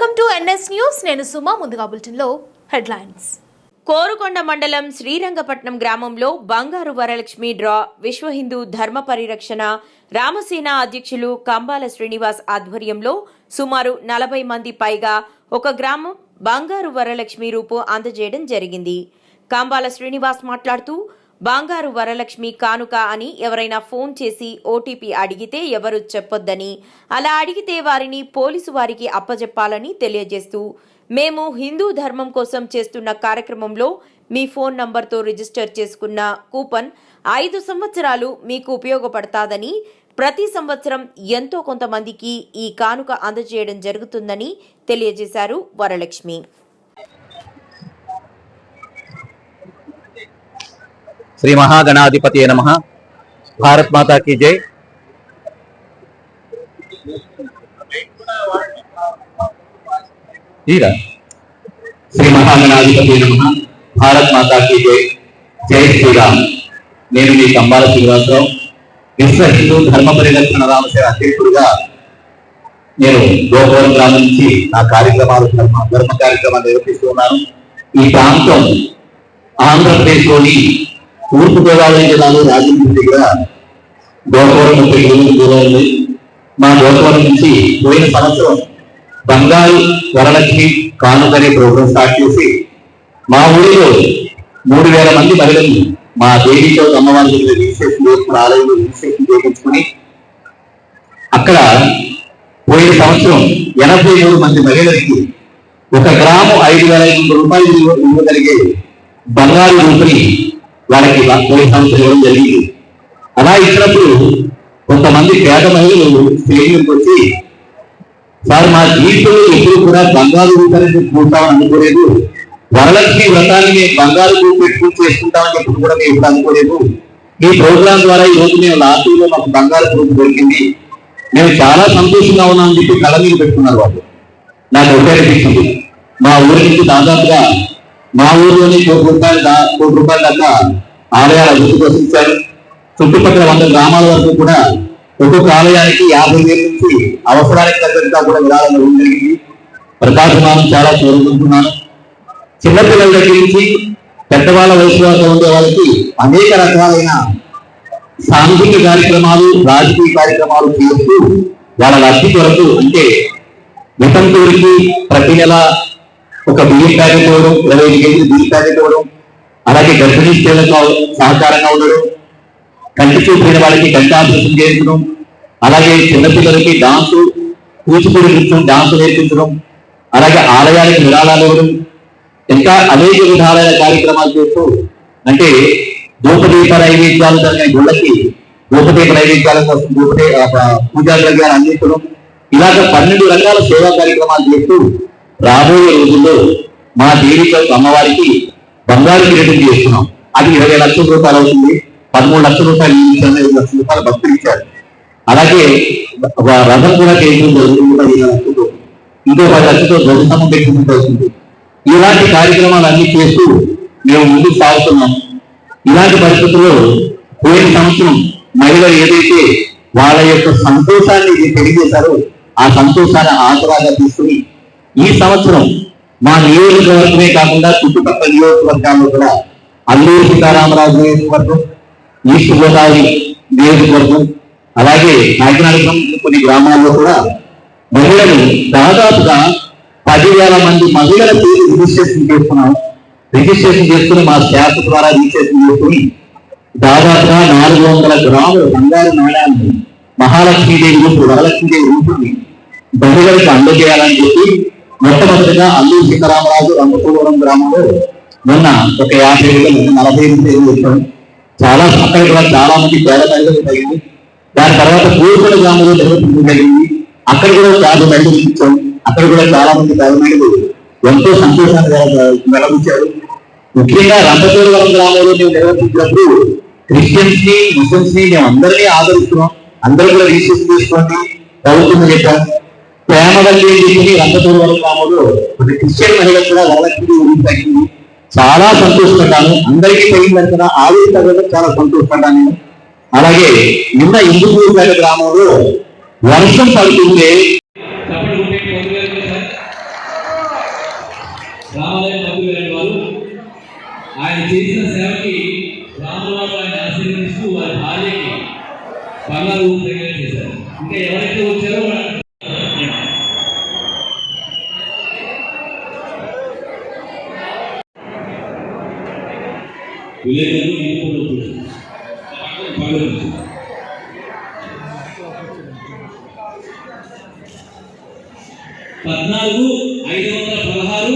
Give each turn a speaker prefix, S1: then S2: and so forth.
S1: Welcome to NS news. నేను సుమా ముందుగా బులెటిన్లో హెడ్లైన్స్.
S2: కోరుకొండ మండలం శ్రీరంగపట్నం గ్రామంలో బంగారు వరలక్ష్మి డ్రా విశ్వ హిందూ ధర్మ పరిరక్షణ రామసేన అధ్యక్షులు కంబాల శ్రీనివాస్ ఆధ్వర్యంలో సుమారు నలభై మంది పైగా ఒక గ్రామం బంగారు వరలక్ష్మి రూపు అందజేయడం జరిగింది. కంబాల శ్రీనివాస్ మాట్లాడుతూ బంగారు వరలక్ష్మి కానుక అని ఎవరైనా ఫోన్ చేసి ఓటీపీ అడిగితే ఎవరు చెప్పొద్దని అలా అడిగితే వారిని పోలీసు వారికి అప్పజెప్పాలని తెలియజేస్తూ మేము హిందూ ధర్మం కోసం చేస్తున్న కార్యక్రమంలో మీ ఫోన్ నంబర్తో రిజిస్టర్ చేసుకున్న కూపన్ ఐదు సంవత్సరాలు మీకు ఉపయోగపడతాదని ప్రతి సంవత్సరం ఎంతో కొంతమందికి ఈ కానుక అందజేయడం జరుగుతుందని తెలియజేశారు వరలక్ష్మి.
S3: శ్రీ మహాగణాధిపతి నమ. భారత్ మాతాకి జై. తీరా శ్రీ మహాగణాధిపతి నమ. భారత్ మాతాకి జై. జై శ్రీరామ్. నేను మీ కంబాల శ్రీనివాసరావు. విశ్వ హిందూ ధర్మ పరిరక్షణ రామసేన అధ్యక్షుడుగా నేను గోపురం గ్రామం నుంచి నా కార్యక్రమాలు ధర్మ ధర్మ కార్యక్రమాలు నిర్వహిస్తూ ఉన్నాను. ఈ ప్రాంతం ఆంధ్రప్రదేశ్లోని తూర్పు గోదావరి జిల్లాలో రాజమండ్రి దగ్గర గోకవరం ముప్పై కిలోమీటర్ల దూరం ఉంది. మా గోకవరం నుంచి పోయిన సంవత్సరం బంగారు వరలక్ష్మి కానుకనే ప్రోగ్రాం స్టార్ట్ చేసి మా ఊరిలో మూడు వేల మంది మహిళలు మా దేవితో అమ్మవారి దగ్గర రిజిస్ట్రేషన్ చేసుకుని ఆలయంలో రిజిస్ట్రేషన్ చేయించుకుని అక్కడ పోయిన సంవత్సరం ఎనభై మూడు మంది మహిళలకి ఒక గ్రాము ఐదు వేల ఐదు వందల రూపాయలు ఇవ్వగలిగే బంగారు రూపుని వాళ్ళకి పోయిన ఇవ్వడం జరిగింది. అలా ఇచ్చినప్పుడు కొంతమంది పేద మహిళలు స్టేడియంకి వచ్చి సార్ మా జీవితంలో ఎప్పుడు కూడా బంగారు రూపాయలు పెట్టుకుంటామని అనుకోలేదు. వరలక్ష్మి వ్రతాన్ని మేము బంగారు రూపు పెట్టుకుని చేసుకుంటామని చెప్పి కూడా మేము అనుకోలేదు. ఈ ప్రోగ్రాం ద్వారా ఈ రోజు మేము లాటరీలో మాకు బంగారు రూపు దొరికింది. మేము చాలా సంతోషంగా ఉన్నామని చెప్పి కళ మీద పెట్టుకున్నారు వాళ్ళు. నాకు ఉపయోగించింది మా ఊరి నుంచి దాదాపుగా మా ఊరిలోనే కోటి రూపాయలు కోటి రూపాయల దాకా ఆలయాల అభివృద్ధి కోసం ఇచ్చారు చుట్టుపక్కల వంద గ్రామాల వరకు కూడా ఒక్కొక్క ఆలయానికి యాభై వేల నుంచి అవసరానికి తగ్గట్టుగా కూడా విరాళం ఇవ్వడం జరిగింది. ప్రకాశమానం చాలా కోరుకుంటున్నాను చిన్నపిల్లల దగ్గర నుంచి పెద్దవాళ్ళ వయసు ఉండే వాళ్ళకి అనేక రకాలైన సాంఘిక కార్యక్రమాలు రాజకీయ కార్యక్రమాలు చేస్తూ వాళ్ళ లబ్ధి కొరకు అంటే వితంతువుడికి ప్రతి నెల ఒక బియ్యం ప్యాకెట్ ఇవ్వడం ఇరవై ఐదు కేజీలు బియ్యం ప్యాకెట్ ఇవ్వడం అలాగే గర్భిణీ స్త్రీలకు సహకారంగా ఉండడం కంటి చూపిన వాళ్ళకి కంటాభ్యాసం చేయించడం అలాగే చిన్నపిల్లలకి డాన్సు కూచిపూడి నృత్యం డాన్సు నేర్పించడం అలాగే ఆలయాలకు విరాళాలు ఇవ్వడం ఇంకా అనేక విధాలైన కార్యక్రమాలు చేస్తూ అంటే ధూపదీప నైవేద్యాలు జరిగిన గుళ్ళకి ధూపదీప నైవేద్యాల కోసం ధూపదే పూజా ద్రవ్యాలు అందించడం ఇలాగ పన్నెండు రకాల సేవా కార్యక్రమాలు చేస్తూ రాబోయే రోజుల్లో మా దేవిక అమ్మవారికి బంగారు కిరీటం చేస్తున్నాం. అది ఇరవై లక్షల రూపాయలు అవుతుంది. పదమూడు లక్షల రూపాయలు ఈ ఇచ్చారు, ఐదు లక్షల రూపాయలు భక్తులు ఇచ్చారు. అలాగే రథం కూడా చేయడం జరుగుతుంది కూడా ఇరవై లక్షలతో ఇంకో పది లక్షలతో ధ్వజస్తంభం పెట్టింది అవుతుంది. ఇలాంటి కార్యక్రమాలు అన్ని చేస్తూ మేము ముందుకు సాగుతున్నాం. ఇలాంటి పరిస్థితుల్లో పోయిన సంవత్సరం మహిళలు ఏదైతే వాళ్ళ యొక్క సంతోషాన్ని తెలియజేశారో ఆ సంతోషాన్ని ఆసరాగా తీసుకుని ఈ సంవత్సరం మా నియోజకవర్గమే కాకుండా చుట్టుపక్కల నియోజకవర్గాల్లో కూడా అల్లూరు సీతారామరాజు నియోజకవర్గం ఈస్ట్ గోదావరి నియోజకవర్గం అలాగే నాయకనాయకం కొన్ని గ్రామాల్లో కూడా మహిళలు దాదాపుగా పదివేల మంది మహిళల పేరు రిజిస్ట్రేషన్ చేస్తున్నాం. రిజిస్ట్రేషన్ చేసుకుని మా శాఖ ద్వారా రిజిస్ట్రేషన్ చేసుకుని దాదాపుగా నాలుగు వందల గ్రాముల బంగారు నాణ్యాన్ని మహాలక్ష్మీదేవి రూపు వరలక్ష్మీదేవి రూపుని మహిళలకు అందజేయాలని చెప్పి మొట్టమొదటిగా అల్లూరు సీతారామరాజు రంగపూర్వరం గ్రామంలో మొన్న ఒక యాభై వేల నలభై ఎనిమిది ఏళ్ళు ఇచ్చాం చాలా అక్కడ కూడా చాలా మంది పేద మహిళలు తగ్గింది దాని తర్వాత పూర్వల గ్రామంలో నిర్వహించడం జరిగింది. అక్కడ కూడా ఒక యాభై మహిళలు ఇచ్చాం అక్కడ కూడా చాలా మంది పేద మహిళలు ఎంతో సంతోషాన్ని వెల- ముఖ్యంగా రంగపూర్వరం గ్రామంలో మేము నిర్వహించినప్పుడు క్రిస్టియన్స్ని ముస్లిమ్స్ని మేము అందరినీ ఆదరిస్తున్నాం. అందరూ కూడా రిజిస్ట్రేషన్ చేసుకోండి ప్రభుత్వం చెప్పాం ప్రేమవల్లి అని చెప్పి రంపచోడవరం గ్రామంలో ఒక క్రిస్టియన్ మహిళ కూడా వరలక్ష్మి ఊరికి తగ్గింది చాలా సంతోషపడ్డాను. అందరికీ తగిన కదా ఆవిడ చాలా సంతోషపడ్డాను అలాగే నిన్న ఇందుకూరుపేట గ్రామంలో వర్షం పడుతుంటే
S4: ఆయన చేసిన సేవకి రామరావు ఆయన ఆశీర్వదిస్తూ వారి భార్యకి బంగారు ప్రయోజనం చేశారు. ఇంకా ఎవరైతే వచ్చారో వాళ్ళ- విలేకరులు పద్నాలుగు ఐదు వందల పదహారు